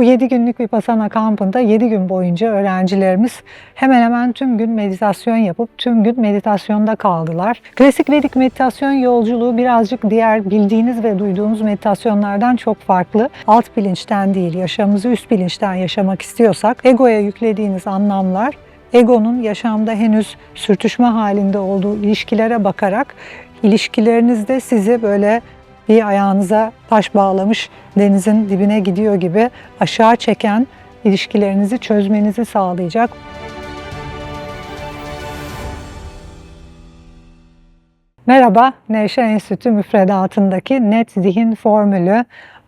Bu 7 günlük Vipassana kampında 7 gün boyunca öğrencilerimiz hemen hemen tüm gün meditasyon yapıp tüm gün meditasyonda kaldılar. Klasik Vedik meditasyon yolculuğu birazcık diğer bildiğiniz ve duyduğunuz meditasyonlardan çok farklı. Alt bilinçten değil, yaşamımızı üst bilinçten yaşamak istiyorsak egoya yüklediğiniz anlamlar egonun yaşamda henüz sürtüşme halinde olduğu ilişkilere bakarak ilişkilerinizde sizi böyle bir ayağınıza taş bağlamış denizin dibine gidiyor gibi aşağı çeken ilişkilerinizi çözmenizi sağlayacak. Merhaba, Nevşehir Enstitü müfredatındaki Net Zihin Formülü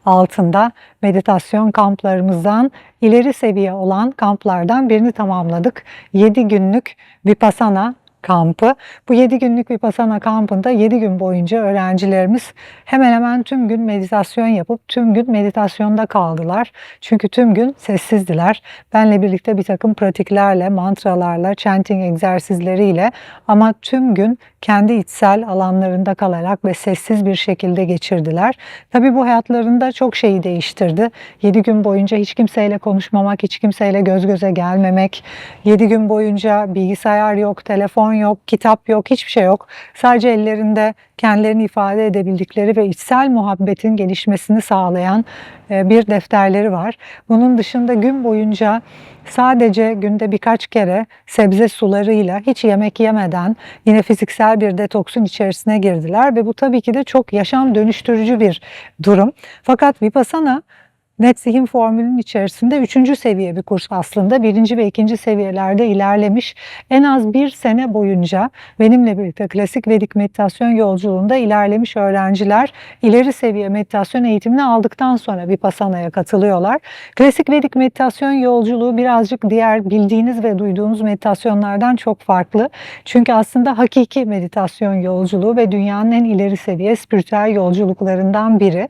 altında meditasyon kamplarımızdan ileri seviye olan kamplardan birini tamamladık. 7 günlük Vipassana kampı. Bu 7 günlük Vipassana kampında 7 gün boyunca öğrencilerimiz hemen hemen tüm gün meditasyon yapıp tüm gün meditasyonda kaldılar. Çünkü tüm gün sessizdiler. Benle birlikte bir takım pratiklerle, mantralarla, chanting egzersizleriyle ama tüm gün kendi içsel alanlarında kalarak ve sessiz bir şekilde geçirdiler. Tabii bu hayatlarında çok şeyi değiştirdi. 7 gün boyunca hiç kimseyle konuşmamak, hiç kimseyle göz göze gelmemek, 7 gün boyunca bilgisayar yok, telefon yok, kitap yok, hiçbir şey yok. Sadece ellerinde kendilerini ifade edebildikleri ve içsel muhabbetin gelişmesini sağlayan e, bir defterleri var. Bunun dışında gün boyunca sadece günde birkaç kere sebze sularıyla hiç yemek yemeden yine fiziksel bir detoksun içerisine girdiler ve bu tabii ki de çok yaşam dönüştürücü bir durum. Fakat Vipassana Net formülünün içerisinde üçüncü seviye bir kurs aslında. Birinci ve ikinci seviyelerde ilerlemiş. En az bir sene boyunca benimle birlikte klasik Vedik meditasyon yolculuğunda ilerlemiş öğrenciler ileri seviye meditasyon eğitimini aldıktan sonra Vipassana'ya katılıyorlar. Klasik Vedik meditasyon yolculuğu birazcık diğer bildiğiniz ve duyduğunuz meditasyonlardan çok farklı. Çünkü aslında hakiki meditasyon yolculuğu ve dünyanın en ileri seviye spiritüel yolculuklarından biri.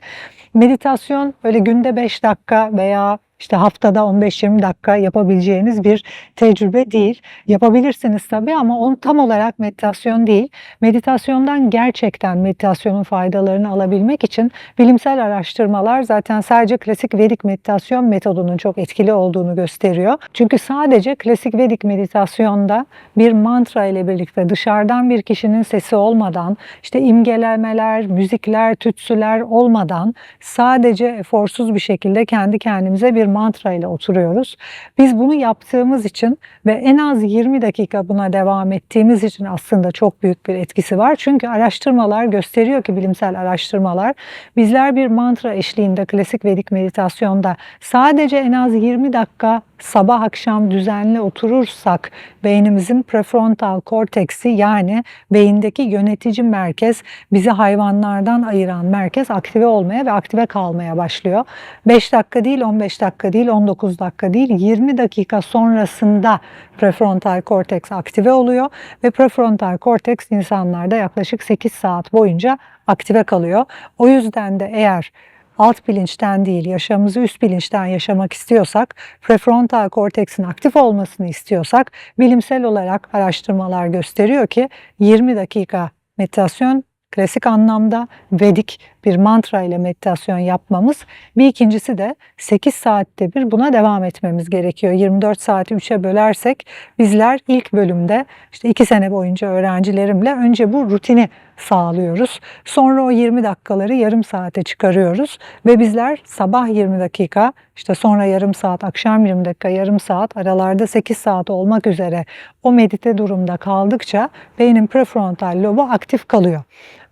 Meditasyon böyle günde 5 dakika veya işte haftada 15-20 dakika yapabileceğiniz bir tecrübe değil. Yapabilirsiniz tabii ama onu tam olarak meditasyon değil. Meditasyondan gerçekten meditasyonun faydalarını alabilmek için bilimsel araştırmalar zaten sadece klasik Vedik meditasyon metodunun çok etkili olduğunu gösteriyor. Çünkü sadece klasik Vedik meditasyonda bir mantra ile birlikte dışarıdan bir kişinin sesi olmadan, işte imgelemeler, müzikler, tütsüler olmadan sadece eforsuz bir şekilde kendi kendimize bir mantra ile oturuyoruz. Biz bunu yaptığımız için ve en az 20 dakika buna devam ettiğimiz için aslında çok büyük bir etkisi var. Çünkü araştırmalar gösteriyor ki bilimsel araştırmalar bizler bir mantra eşliğinde klasik Vedik meditasyonda sadece en az 20 dakika sabah akşam düzenli oturursak beynimizin prefrontal korteksi yani beyindeki yönetici merkez bizi hayvanlardan ayıran merkez aktive olmaya ve aktive kalmaya başlıyor. 5 dakika değil 15 dakika değil 19 dakika değil 20 dakika sonrasında prefrontal korteks aktive oluyor ve prefrontal korteks insanlarda yaklaşık 8 saat boyunca aktive kalıyor. O yüzden de eğer alt bilinçten değil, yaşamımızı üst bilinçten yaşamak istiyorsak, prefrontal korteksin aktif olmasını istiyorsak, bilimsel olarak araştırmalar gösteriyor ki 20 dakika meditasyon klasik anlamda Vedik bir mantra ile meditasyon yapmamız. Bir ikincisi de 8 saatte bir buna devam etmemiz gerekiyor. 24 saati 3'e bölersek bizler ilk bölümde işte 2 sene boyunca öğrencilerimle önce bu rutini sağlıyoruz. Sonra o 20 dakikaları yarım saate çıkarıyoruz ve bizler sabah 20 dakika, işte sonra yarım saat, akşam 20 dakika, yarım saat, aralarda 8 saat olmak üzere o medite durumda kaldıkça beynin prefrontal lobu aktif kalıyor.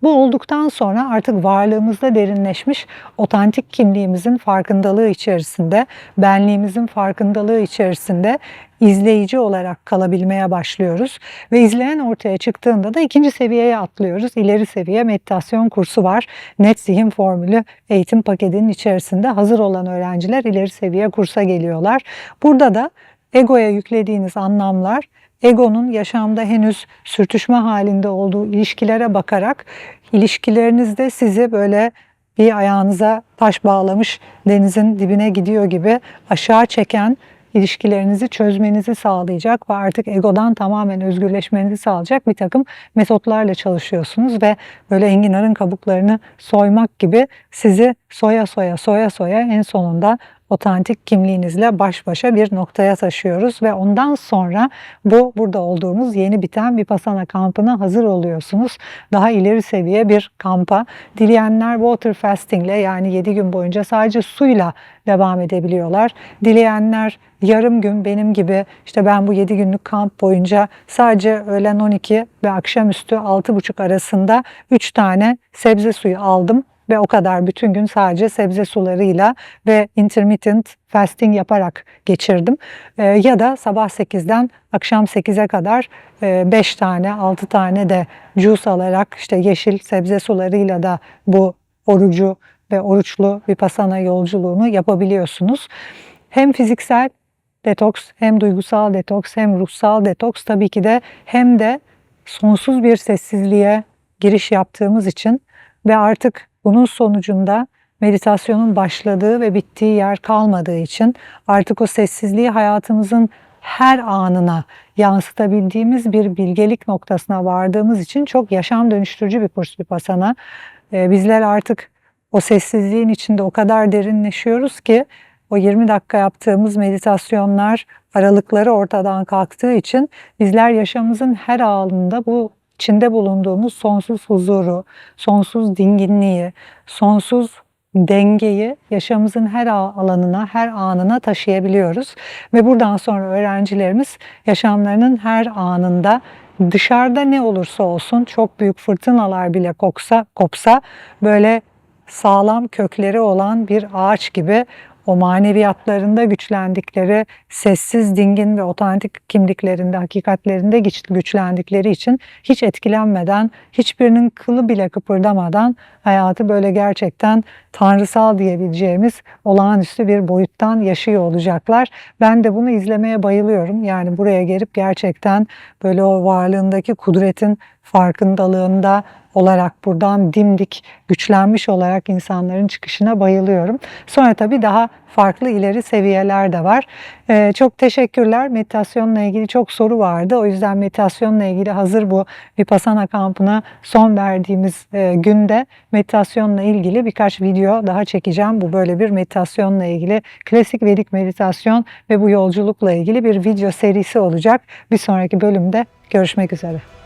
Bu olduktan sonra artık varlığımızda derinleşmiş otantik kimliğimizin farkındalığı içerisinde, benliğimizin farkındalığı içerisinde izleyici olarak kalabilmeye başlıyoruz. Ve izleyen ortaya çıktığında da ikinci seviyeye atlıyoruz. İleri seviye meditasyon kursu var. Net zihin formülü eğitim paketinin içerisinde hazır olan öğrenciler ileri seviye kursa geliyorlar. Burada da egoya yüklediğiniz anlamlar egonun yaşamda henüz sürtüşme halinde olduğu ilişkilere bakarak ilişkilerinizde sizi böyle bir ayağınıza taş bağlamış denizin dibine gidiyor gibi aşağı çeken ilişkilerinizi çözmenizi sağlayacak ve artık egodan tamamen özgürleşmenizi sağlayacak bir takım metotlarla çalışıyorsunuz ve böyle enginarın kabuklarını soymak gibi sizi soya soya soya soya en sonunda otantik kimliğinizle baş başa bir noktaya taşıyoruz ve ondan sonra bu burada olduğumuz yeni biten Vipassana kampına hazır oluyorsunuz. Daha ileri seviye bir kampa. Dileyenler water fasting ile yani 7 gün boyunca sadece suyla devam edebiliyorlar. Dileyenler yarım gün benim gibi işte ben bu 7 günlük kamp boyunca sadece öğlen 12 ve akşamüstü 6.30 arasında 3 tane sebze suyu aldım ve o kadar bütün gün sadece sebze sularıyla ve intermittent fasting yaparak geçirdim. Ee, ya da sabah 8'den akşam 8'e kadar 5 tane 6 tane de juice alarak işte yeşil sebze sularıyla da bu orucu ve oruçlu vipassana yolculuğunu yapabiliyorsunuz. Hem fiziksel detoks hem duygusal detoks hem ruhsal detoks tabii ki de hem de sonsuz bir sessizliğe giriş yaptığımız için ve artık bunun sonucunda meditasyonun başladığı ve bittiği yer kalmadığı için artık o sessizliği hayatımızın her anına yansıtabildiğimiz bir bilgelik noktasına vardığımız için çok yaşam dönüştürücü bir kurs Vipassana. Ee, bizler artık o sessizliğin içinde o kadar derinleşiyoruz ki o 20 dakika yaptığımız meditasyonlar aralıkları ortadan kalktığı için bizler yaşamımızın her anında bu içinde bulunduğumuz sonsuz huzuru, sonsuz dinginliği, sonsuz dengeyi yaşamımızın her alanına, her anına taşıyabiliyoruz. Ve buradan sonra öğrencilerimiz yaşamlarının her anında dışarıda ne olursa olsun çok büyük fırtınalar bile koksa, kopsa böyle sağlam kökleri olan bir ağaç gibi o maneviyatlarında güçlendikleri, sessiz, dingin ve otantik kimliklerinde, hakikatlerinde güçlendikleri için hiç etkilenmeden, hiçbirinin kılı bile kıpırdamadan hayatı böyle gerçekten tanrısal diyebileceğimiz olağanüstü bir boyuttan yaşıyor olacaklar. Ben de bunu izlemeye bayılıyorum. Yani buraya gelip gerçekten böyle o varlığındaki kudretin farkındalığında olarak buradan dimdik güçlenmiş olarak insanların çıkışına bayılıyorum. Sonra tabii daha farklı ileri seviyeler de var. Ee, çok teşekkürler. Meditasyonla ilgili çok soru vardı. O yüzden meditasyonla ilgili hazır bu Vipassana kampına son verdiğimiz e, günde meditasyonla ilgili birkaç video daha çekeceğim. Bu böyle bir meditasyonla ilgili klasik Vedik meditasyon ve bu yolculukla ilgili bir video serisi olacak. Bir sonraki bölümde görüşmek üzere.